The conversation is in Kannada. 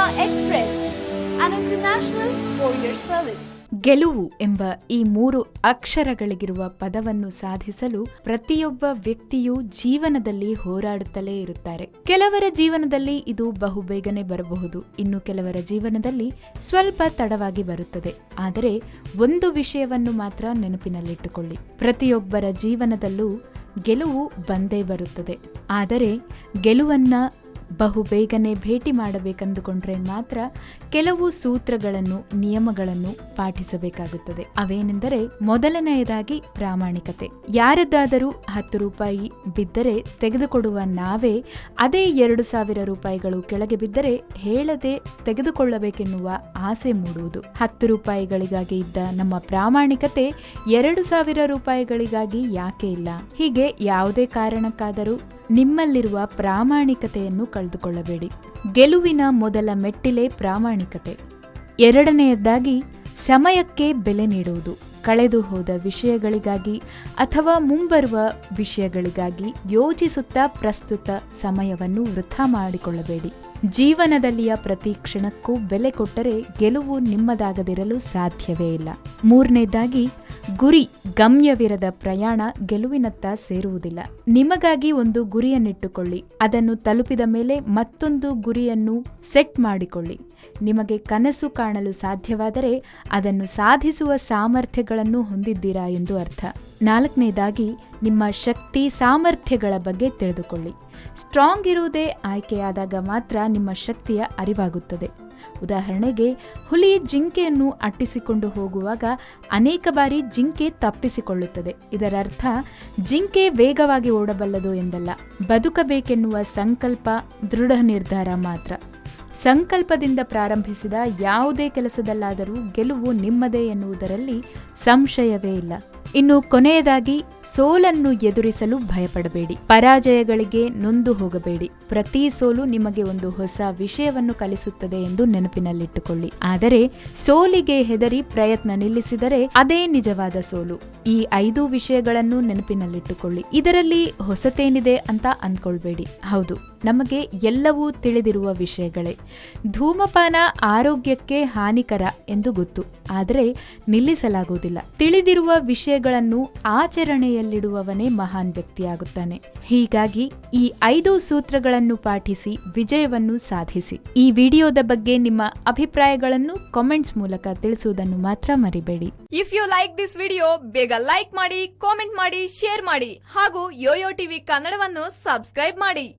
India express service. ಗೆಲುವು ಎಂಬ ಈ ಮೂರು ಅಕ್ಷರಗಳಿಗಿರುವ ಪದವನ್ನು ಸಾಧಿಸಲು ಪ್ರತಿಯೊಬ್ಬ ವ್ಯಕ್ತಿಯು ಜೀವನದಲ್ಲಿ ಹೋರಾಡುತ್ತಲೇ ಇರುತ್ತಾರೆ. ಕೆಲವರ ಜೀವನದಲ್ಲಿ ಇದು ಬಹುಬೇಗನೆ ಬರಬಹುದು. ಇನ್ನು ಕೆಲವರ ಜೀವನದಲ್ಲಿ ಸ್ವಲ್ಪ ತಡವಾಗಿ ಬರುತ್ತದೆ. ಆದರೆ ಒಂದು ವಿಷಯವನ್ನು ಮಾತ್ರ ನೆನಪಿನಲ್ಲಿಟ್ಟುಕೊಳ್ಳಿ. ಪ್ರತಿಯೊಬ್ಬರ ಜೀವನದಲ್ಲೂ ಗೆಲುವು ಬಂದೇ ಬರುತ್ತದೆ. ಆದರೆ ಗೆಲುವನ್ನ ಬಹುಬೇಗನೆ ಭೇಟಿ ಮಾಡಬೇಕೆಂದುಕೊಂಡ್ರೆ ಮಾತ್ರ ಕೆಲವು ಸೂತ್ರಗಳನ್ನು, ನಿಯಮಗಳನ್ನು ಪಾಠಿಸಬೇಕಾಗುತ್ತದೆ. ಅವೇನೆಂದರೆ ಮೊದಲನೆಯದಾಗಿ ಪ್ರಾಮಾಣಿಕತೆ. ಯಾರದ್ದಾದರೂ ಹತ್ತು ರೂಪಾಯಿ ಬಿದ್ದರೆ ತೆಗೆದುಕೊಡುವ ನಾವೇ ಅದೇ ಎರಡು ಸಾವಿರ ರೂಪಾಯಿಗಳು ಕೆಳಗೆ ಬಿದ್ದರೆ ಹೇಳದೆ ತೆಗೆದುಕೊಳ್ಳಬೇಕೆನ್ನುವ ಆಸೆ ಮೂಡುವುದು. ಹತ್ತು ರೂಪಾಯಿಗಳಿಗಾಗಿ ಇದ್ದ ನಮ್ಮ ಪ್ರಾಮಾಣಿಕತೆ ಎರಡು ಸಾವಿರ ರೂಪಾಯಿಗಳಿಗಾಗಿ ಯಾಕೆ ಇಲ್ಲ? ಹೀಗೆ ಯಾವುದೇ ಕಾರಣಕ್ಕಾದರೂ ನಿಮ್ಮಲ್ಲಿರುವ ಪ್ರಾಮಾಣಿಕತೆಯನ್ನು ಕಳೆದುಕೊಳ್ಳಬೇಡಿ. ಗೆಲುವಿನ ಮೊದಲ ಮೆಟ್ಟಿಲೆ ಪ್ರಾಮಾಣಿಕತೆ. ಎರಡನೆಯದಾಗಿ ಸಮಯಕ್ಕೆ ಬೆಲೆ ನೀಡುವುದು. ಕಳೆದು ಹೋದ ವಿಷಯಗಳಿಗಾಗಿ ಅಥವಾ ಮುಂಬರುವ ವಿಷಯಗಳಿಗಾಗಿ ಯೋಚಿಸುತ್ತಾ ಪ್ರಸ್ತುತ ಸಮಯವನ್ನು ವೃಥಾ ಮಾಡಿಕೊಳ್ಳಬೇಡಿ. ಜೀವನದಲ್ಲಿಯ ಪ್ರತಿ ಕ್ಷಣಕ್ಕೂ ಬೆಲೆ ಕೊಟ್ಟರೆ ಗೆಲುವು ನಿಮ್ಮದಾಗದಿರಲು ಸಾಧ್ಯವೇ ಇಲ್ಲ. ಮೂರನೇದಾಗಿ, ಗುರಿ ಗಮ್ಯವಿರದ ಪ್ರಯಾಣ ಗೆಲುವಿನತ್ತ ಸೇರುವುದಿಲ್ಲ. ನಿಮಗಾಗಿ ಒಂದು ಗುರಿಯನ್ನಿಟ್ಟುಕೊಳ್ಳಿ. ಅದನ್ನು ತಲುಪಿದ ಮೇಲೆ ಮತ್ತೊಂದು ಗುರಿಯನ್ನು ಸೆಟ್ ಮಾಡಿಕೊಳ್ಳಿ. ನಿಮಗೆ ಕನಸು ಕಾಣಲು ಸಾಧ್ಯವಾದರೆ ಅದನ್ನು ಸಾಧಿಸುವ ಸಾಮರ್ಥ್ಯಗಳನ್ನು ಹೊಂದಿದ್ದೀರಾ ಎಂದು ಅರ್ಥ. ನಾಲ್ಕನೇದಾಗಿ ನಿಮ್ಮ ಶಕ್ತಿ ಸಾಮರ್ಥ್ಯಗಳ ಬಗ್ಗೆ ತಿಳಿದುಕೊಳ್ಳಿ. ಸ್ಟ್ರಾಂಗ್ ಇರುವುದೇ ಆಯ್ಕೆಯಾದಾಗ ಮಾತ್ರ ನಿಮ್ಮ ಶಕ್ತಿಯ ಅರಿವಾಗುತ್ತದೆ. ಉದಾಹರಣೆಗೆ, ಹುಲಿ ಜಿಂಕೆಯನ್ನು ಅಟ್ಟಿಸಿಕೊಂಡು ಹೋಗುವಾಗ ಅನೇಕ ಬಾರಿ ಜಿಂಕೆ ತಪ್ಪಿಸಿಕೊಳ್ಳುತ್ತದೆ. ಇದರರ್ಥ, ಜಿಂಕೆ ವೇಗವಾಗಿ ಓಡಬಲ್ಲದು ಎಂದಲ್ಲ, ಬದುಕಬೇಕೆನ್ನುವ ಸಂಕಲ್ಪ, ದೃಢ ನಿರ್ಧಾರ ಮಾತ್ರ. ಸಂಕಲ್ಪದಿಂದ ಪ್ರಾರಂಭಿಸಿದ ಯಾವುದೇ ಕೆಲಸದಲ್ಲಾದರೂ ಗೆಲುವು ನಿಮ್ಮದೇ ಎನ್ನುವುದರಲ್ಲಿ ಸಂಶಯವೇ ಇಲ್ಲ. ಇನ್ನು ಕೊನೆಯದಾಗಿ, ಸೋಲನ್ನು ಎದುರಿಸಲು ಭಯಪಡಬೇಡಿ. ಪರಾಜಯಗಳಿಗೆ ನೊಂದು ಹೋಗಬೇಡಿ. ಪ್ರತಿ ಸೋಲು ನಿಮಗೆ ಒಂದು ಹೊಸ ವಿಷಯವನ್ನು ಕಲಿಸುತ್ತದೆ ಎಂದು ನೆನಪಿನಲ್ಲಿಟ್ಟುಕೊಳ್ಳಿ. ಆದರೆ, ಸೋಲಿಗೆ ಹೆದರಿ ಪ್ರಯತ್ನ ನಿಲ್ಲಿಸಿದರೆ ಅದೇ ನಿಜವಾದ ಸೋಲು. ಈ ಐದು ವಿಷಯಗಳನ್ನು ನೆನಪಿನಲ್ಲಿಟ್ಟುಕೊಳ್ಳಿ. ಇದರಲ್ಲಿ ಹೊಸತೇನಿದೆ ಅಂತ ಅಂದ್ಕೊಳ್ಬೇಡಿ. ಹೌದು. ನಮಗೆ ಎಲ್ಲವೂ ತಿಳಿದಿರುವ ವಿಷಯಗಳೇ. ಧೂಮಪಾನ ಆರೋಗ್ಯಕ್ಕೆ ಹಾನಿಕರ ಎಂದು ಗೊತ್ತು. ಆದರೆ ನಿಲ್ಲಿಸಲಾಗುವುದಿಲ್ಲ. ತಿಳಿದಿರುವ ವಿಷಯಗಳನ್ನು ಆಚರಣೆಯಲ್ಲಿಡುವವನೇ ಮಹಾನ್ ವ್ಯಕ್ತಿಯಾಗುತ್ತಾನೆ. ಹೀಗಾಗಿ ಈ ಐದು ಸೂತ್ರಗಳನ್ನು ಪಾಠಿಸಿ ವಿಜಯವನ್ನು ಸಾಧಿಸಿ. ಈ ವಿಡಿಯೋದ ಬಗ್ಗೆ ನಿಮ್ಮ ಅಭಿಪ್ರಾಯಗಳನ್ನು ಕಾಮೆಂಟ್ಸ್ ಮೂಲಕ ತಿಳಿಸುವುದನ್ನು ಮಾತ್ರ ಮರಿಬೇಡಿ. If you like this video ಬೇಗ ಲೈಕ್ ಮಾಡಿ ಕಾಮೆಂಟ್ ಮಾಡಿ ಶೇರ್ ಮಾಡಿ ಹಾಗೂ ಯೋಯೋ ಟಿವಿ ಕನ್ನಡವನ್ನು ಸಬ್ಸ್ಕ್ರೈಬ್ ಮಾಡಿ.